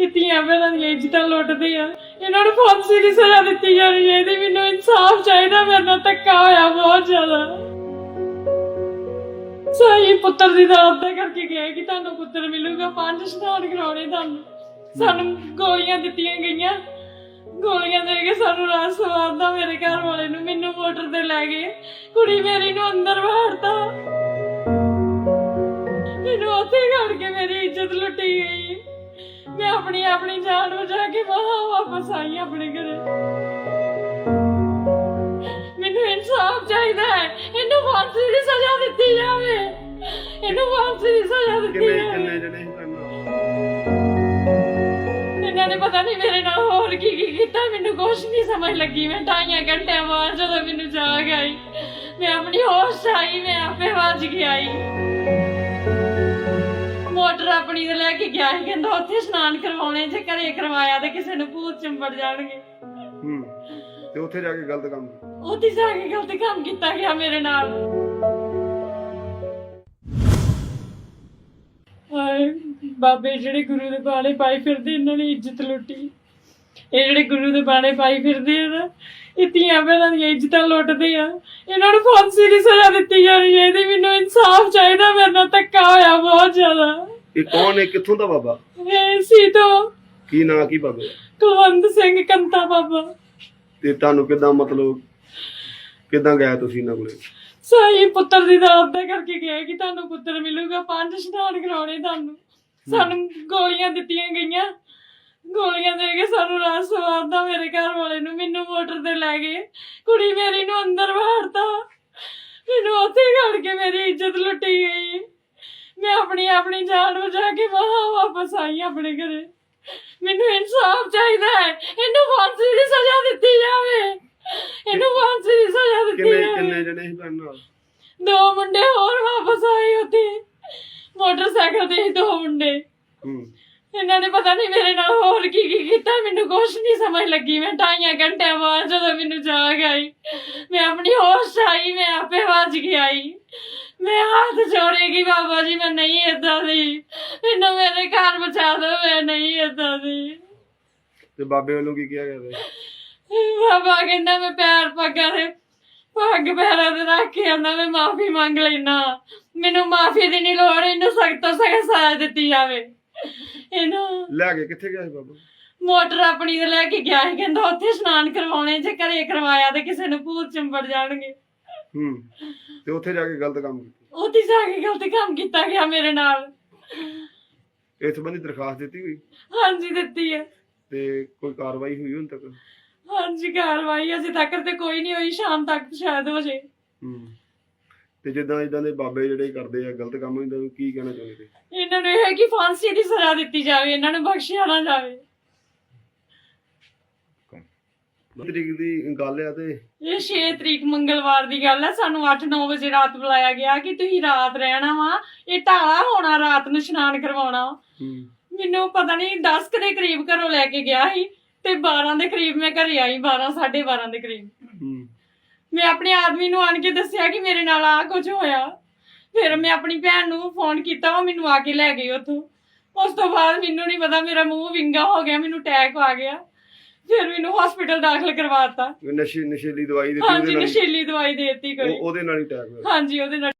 ਇਤੀਆਂ ਭੈਣਾਂ ਦੀਆਂ ਇੱਜ਼ਤਾਂ ਲੁੱਟਦੇ ਆ ਇਹਨਾਂ ਨੂੰ ਫਾਂਸੀ ਦੀ ਸਜ਼ਾ ਦਿੱਤੀ ਜਾਣੀ ਚਾਹੀਦੀ ਮੈਨੂੰ ਇਨਸਾਫ ਚਾਹੀਦਾ। ਮੇਰੇ ਨਾਲ ਧੱਕਾ ਹੋਇਆ ਬਹੁਤ ਜ਼ਿਆਦਾ। ਸਹੀ ਪੁੱਤਰ ਦੀ ਦਾਤ ਦਾ ਕਰਕੇ ਗਿਆ ਕਿ ਤੁਹਾਨੂੰ ਪੁੱਤਰ ਮਿਲੂਗਾ। ਪੰਜ ਇਸ਼ਨਾਨ ਕਰਾਉਣੇ ਤੁਹਾਨੂੰ। ਸਾਨੂੰ ਗੋਲੀਆਂ ਦਿੱਤੀਆਂ ਗਈਆਂ। ਗੋਲੀਆਂ ਦੇ ਕੇ ਸਾਨੂੰ ਰਾਤ ਸਵਾਰਦਾ ਮੇਰੇ ਘਰ ਵਾਲੇ ਨੂੰ। ਮੈਨੂੰ ਮੋਟਰ ਤੇ ਲੈ ਗਏ। ਕੁੜੀ ਮੇਰੀ ਨੂੰ ਅੰਦਰ ਵਾੜਤਾ। ਮੈਨੂੰ ਉੱਥੇ ਘੜ ਕੇ ਮੇਰੀ ਇੱਜ਼ਤ ਲੁੱਟੀ ਗਈ। ਆਪਣੀ ਆਪਣੀ ਜਾਨ ਬਚਾ ਕੇ ਵਾਹ ਵਾਪਸ ਆਈ ਆਪਣੇ ਘਰੇ। ਮੈਨੂੰ ਇਨਸਾਫ ਚਾਹੀਦਾ ਹੈ। ਇਹਨੂੰ ਫਾਂਸੀ ਦੀ ਸਜ਼ਾ ਦਿੱਤੀ ਜਾਵੇ। ਇਹਨੂੰ ਫਾਂਸੀ ਦੀ ਸਜ਼ਾ ਦਿੱਤੀ ਕਿੰਨੇ ਜਾਵੇ। ਕਿੰਨੇ ਜਣੇ ਸੀ ਤੁਹਾਨੂੰ ਇਹਨਾਂ ਨੇ ਪਤਾ ਨਹੀਂ ਮੇਰੇ ਨਾਲ ਹੋਰ ਕੀ ਕੀ ਕੀਤਾ। ਮੈਨੂੰ ਕੁਛ ਨਹੀਂ ਸਮਝ ਲੱਗੀ। ਮੈਂ ਢਾਈਆਂ ਘੰਟੇ ਬਾਅਦ ਜਦੋਂ ਮੈਨੂੰ ਜਾਗ ਆਈ ਮੈਂ ਆਪਣੀ ਹੋਸ਼ 'ਚ ਆਈ ਮੈਂ ਆਪੇ ਵੱਜ ਕੇ ਆਈ। ਆਪਣੀ ਤੇ ਲੈ ਕੇ ਗਿਆ ਸੀ ਕਹਿੰਦਾ ਉੱਥੇ ਇਸ਼ਨਾਨ ਕਰਵਾਉਣੇ ਜੇ ਘਰੇ ਕਰਵਾਇਆ ਤੇ ਕਿਸੇ ਨੂੰ ਭੂਤ ਚੰਬੜ ਜਾਣਗੇ। ਹੂੰ ਤੇ ਉੱਥੇ ਜਾ ਕੇ ਗਲਤ ਕੰਮ ਉੱਥੇ ਜਾ ਕੇ ਗਲਤ ਕੰਮ ਕੀਤਾ ਗਿਆ ਮੇਰੇ ਨਾਲ। ਹਾਏ ਬਾਬੇ ਜਿਹੜੇ ਗੁਰੂ ਦੇ ਬਾਣੇ ਪਾਈ ਫਿਰਦੇ ਇਹਨਾਂ ਨੇ ਇੱਜ਼ਤ ਲੁੱਟੀ। ਇਹ ਜਿਹੜੇ ਗੁਰੂ ਦੇ ਬਾਣੇ ਪਾਈ ਫਿਰਦੇ ਆ ਨਾ ਇਹ ਧੀਆਂ ਭੈਣਾਂ ਦੀਆਂ ਇੱਜ਼ਤਾਂ ਲੁੱਟਦੇ ਆ। ਇਹਨਾਂ ਨੂੰ ਫਾਂਸੀ ਦੀ ਸਜ਼ਾ ਦਿੱਤੀ ਜਾਣੀ ਚਾਹੀਦੀ ਮੈਨੂੰ ਇਨਸਾਫ ਚਾਹੀਦਾ ਮੇਰੇ ਨਾਲ ਧੱਕਾ ਹੋਇਆ ਬਹੁਤ ਜ਼ਿਆਦਾ। ਇਹ ਕੌਣ ਹੈ? ਕਿੱਥੋਂ ਦਾ ਬਾਬਾ? ਇਹ ਸੀ ਤੋਂ ਕੀ ਨਾਂ ਕੀ ਬਾਬੇ? ਦਾ? ਕੁਲਵੰਤ ਸਿੰਘ ਕੰਤਾ ਬਾਬਾ। ਤੇ ਤੁਹਾਨੂੰ ਕਿਦਾਂ ਮਤਲਬ ਕਿਦਾਂ ਗਿਆ ਤੁਸੀਂ ਇਹਨਾਂ ਕੋਲੇ? ਸਹੀ ਪੁੱਤਰ ਦੀ ਦਾਤ ਦਾ ਕਰਕੇ ਗਿਆ ਕਿ ਤੁਹਾਨੂੰ ਪੁੱਤਰ ਮਿਲੂਗਾ ਪੰਜ ਇਸ਼ਨਾਨ ਕਰਾਉਣੇ ਤੁਹਾਨੂੰ। ਸਾਨੂੰ ਗੋਲੀਆਂ ਦਿੱਤੀਆਂ ਗਈਆਂ। ਗੋਲੀਆਂ ਦੇ ਕੇ ਸਾਨੂੰ ਰਾਤ ਸਵਾਰਦਾ ਮੇਰੇ ਘਰ ਵਾਲੇ ਨੂੰ ਮੈਨੂੰ ਮੋਟਰ ਤੇ ਲੈ ਗਏ। ਕੁੜੀ ਮੇਰੀ ਨੂੰ ਅੰਦਰ ਵਾੜਤਾ। ਮੈਨੂੰ ਉੱਥੇ ਘੜ ਕੇ ਮੇਰੀ ਇੱਜ਼ਤ ਲੁੱਟੀ ਗਈ। ਮੈਂ ਆਪਣੀ ਆਪਣੀ ਜਾਨ ਬਚਾ ਕੇ ਵਾਹ ਵਾਪਸ ਆਈ ਆਪਣੇ ਘਰੇ। ਮੈਨੂੰ ਇਨਸਾਫ ਚਾਹੀਦਾ ਹੈ। ਇਹਨੂੰ ਫਾਂਸੀ ਦੀ ਸਜ਼ਾ ਦਿੱਤੀ ਜਾਵੇ। ਇਹਨੂੰ ਫਾਂਸੀ ਦੀ ਸਜ਼ਾ ਦਿੱਤੀ ਕਿੰਨੇ ਜਾਵੇ। ਕਿੰਨੇ ਜਣੇ ਸੀ ਤੁਹਾਡੇ ਨਾਲ? ਦੋ ਮੁੰਡੇ ਹੋਰ ਵਾਪਸ ਆਏ ਉੱਥੇ। ਮੋਟਰਸਾਈਕਲ ਤੇ ਹੀ ਦੋ ਮੁੰਡੇ। ਹੂੰ। ਇਹਨਾਂ ਨੇ ਪਤਾ ਨਹੀਂ ਮੇਰੇ ਨਾਲ ਹੋਰ ਕੀ ਕੀ ਕੀਤਾ। ਮੈਨੂੰ ਕੁਛ ਨਹੀਂ ਸਮਝ ਲੱਗੀ। ਮੈਂ ਢਾਈਆਂ ਘੰਟੇ ਬਾਅਦ ਜਦੋਂ ਮੈਨੂੰ ਜਾਗ ਆਈ ਮੈਂ ਆਪਣੀ ਹੋਸ਼ 'ਚ ਆਈ ਮੈਂ ਆਪੇ ਵੱਜ ਕੇ ਆਈ। ਮੈਂ ਹੱਥ ਜੋੜੇਗੀ ਬਾਬਾ ਜੀ ਮੈਂ ਨਹੀਂ ਏਦਾਂ ਦੀ। ਮੈਨੂੰ ਮੇਰੇ ਘਰ ਬਚਾ ਦਿਓ ਮੈਂ ਨਹੀਂ ਏਦਾਂ ਦੀ। ਤੇ ਬਾਬੇ ਵੱਲੋਂ ਕੀ ਕਿਹਾ ਗਿਆ ਬਾਬਾ ਕਹਿੰਦਾ ਮੈਂ ਪੈਰ ਪੱਗਾਂ ਦੇ ਪੱਗ ਪੈਰਾਂ ਤੇ ਰੱਖ ਕੇ ਆਂਦਾ ਮੈਂ ਮਾਫੀ ਮੰਗ ਲੈਣਾ ਮੈਨੂੰ ਮਾਫੀ ਦੀ ਨਹੀਂ ਲੋੜ ਇਹਨੂੰ ਸਖਤ ਤੋਂ ਸਖਤ ਸਜ਼ਾ ਦਿੱਤੀ ਜਾਵੇ। ਇਹਨੂੰ ਲੈ ਕੇ ਕਿੱਥੇ ਗਿਆ ਸੀ ਬਾਬਾ? ਮੋਟਰ ਆਪਣੀ ਲੈ ਕੇ ਗਿਆ ਸੀ ਕਹਿੰਦਾ ਉੱਥੇ ਇਸ਼ਨਾਨ ਕਰਵਾਉਣੇ ਜੇ ਘਰੇ ਕਰਵਾਇਆ ਤੇ ਕਿਸੇ ਨੂੰ ਭੂਤ ਚੰਬੜ ਜਾਣਗੇ। ਹੂੰ। ਤੇ ਉੱਥੇ ਜਾ ਕੇ ਗਲਤ ਕੰਮ ਕੀਤਾ। ਉੱਥੇ ਜਾ ਕੇ ਗਲਤ ਕੰਮ ਕੀਤਾ ਗਿਆ ਮੇਰੇ ਨਾਲ। ਇਸ ਸੰਬੰਧੀ ਦਰਖਾਸਤ ਦਿੱਤੀ ਹੋਈ? ਹਾਂਜੀ ਦਿੱਤੀ ਹੈ। ਤੇ ਕੋਈ ਕਾਰਵਾਈ ਹੋਈ ਹੁਣ ਤੱਕ? ਹਾਂਜੀ ਕਾਰਵਾਈ ਅਜੇ ਤੱਕ ਤੇ ਕੋਈ ਨਹੀਂ ਹੋਈ ਸ਼ਾਮ ਤੱਕ ਸ਼ਾਇਦ ਹੋ ਜੇ। ਹੂੰ। ਤੇ ਜਿੱਦਾਂ ਇਦਾਂ ਦੇ ਬਾਬੇ ਜਿਹੜੇ ਕਰਦੇ ਆ ਗਲਤ ਕੰਮ ਇਹਨਾਂ ਨੂੰ ਕੀ ਕਹਿਣਾ ਚਾਹੁੰਦੇ? ਤੇ ਇਹਨਾਂ ਨੂੰ ਇਹ ਹੈ ਕਿ ਫਾਂਸੀ ਦੀ ਸਜ਼ਾ ਦਿੱਤੀ ਜਾਵੇ ਇਹਨਾਂ ਨੂੰ ਬਖਸ਼ਿਆ ਨਾ ਜਾਵੇ। ਤਰੀਕ ਦੀ ਗੱਲ ਆ ਤੇ ਇਹ 6 ਤਰੀਕ ਮੰਗਲਵਾਰ ਦੀ ਗੱਲ ਹੈ ਸਾਨੂੰ 8-9 ਵਜੇ ਰਾਤ ਬੁਲਾਇਆ ਗਿਆ ਕਿ ਤੁਸੀਂ ਰਾਤ ਰਹਿਣਾ ਵਾ। ਇਹ ਢਾਲਾ ਹੋਣਾ ਰਾਤ ਨੂੰ ਇਸ਼ਨਾਨ ਕਰਵਾਉਣਾ। ਮੈਨੂੰ ਪਤਾ ਨਹੀਂ 10 ਕੁ ਦੇ ਕਰੀਬ ਘਰੋਂ ਲੈ ਕੇ ਗਿਆ ਸੀ ਤੇ 12 ਦੇ ਕਰੀਬ ਮੈਂ ਘਰੇ ਆਈ 12 12:30 ਦੇ ਕਰੀਬ। ਮੈਂ ਆਪਣੇ ਆਦਮੀ ਨੂੰ ਆਣ ਕੇ ਦੱਸਿਆ ਕਿ ਮੇਰੇ ਨਾਲ ਆ ਕੁਝ ਹੋਇਆ। ਫਿਰ ਮੈਂ ਆਪਣੀ ਭੈਣ ਨੂੰ ਫੋਨ ਕੀਤਾ ਉਹ ਮੈਨੂੰ ਆ ਕੇ ਲੈ ਗਈ ਉੱਥੋਂ। ਉਸ ਤੋਂ ਬਾਅਦ ਮੈਨੂੰ ਨਹੀਂ ਪਤਾ ਮੇਰਾ ਮੂੰਹ ਵਿੰਗਾ ਹੋ ਗਿਆ ਮੈਨੂੰ ਅਟੈਕ ਆ ਗਿਆ। ਫਿਰ ਮੈਨੂੰ ਹਸਪੀਟਲ ਦਾਖਲ ਕਰਵਾਤਾ ਨਸ਼ੇ ਨਸ਼ੀਲੀ ਦਵਾਈ ਦਿੱਤੀ ਹਾਂਜੀ ਉਹਦੇ ਨਾਲ ਹੀ- ਨਸ਼ੀਲੀ ਦਵਾਈ ਦਿੱਤੀ ਕੋਈ। ਉਹ- ਉਹਦੇ ਨਾਲ ਹੀ ਅਟੈਕ ਹੋਇਆ। ਹਾਂਜੀ ਉਹਦੇ ਨਾਲ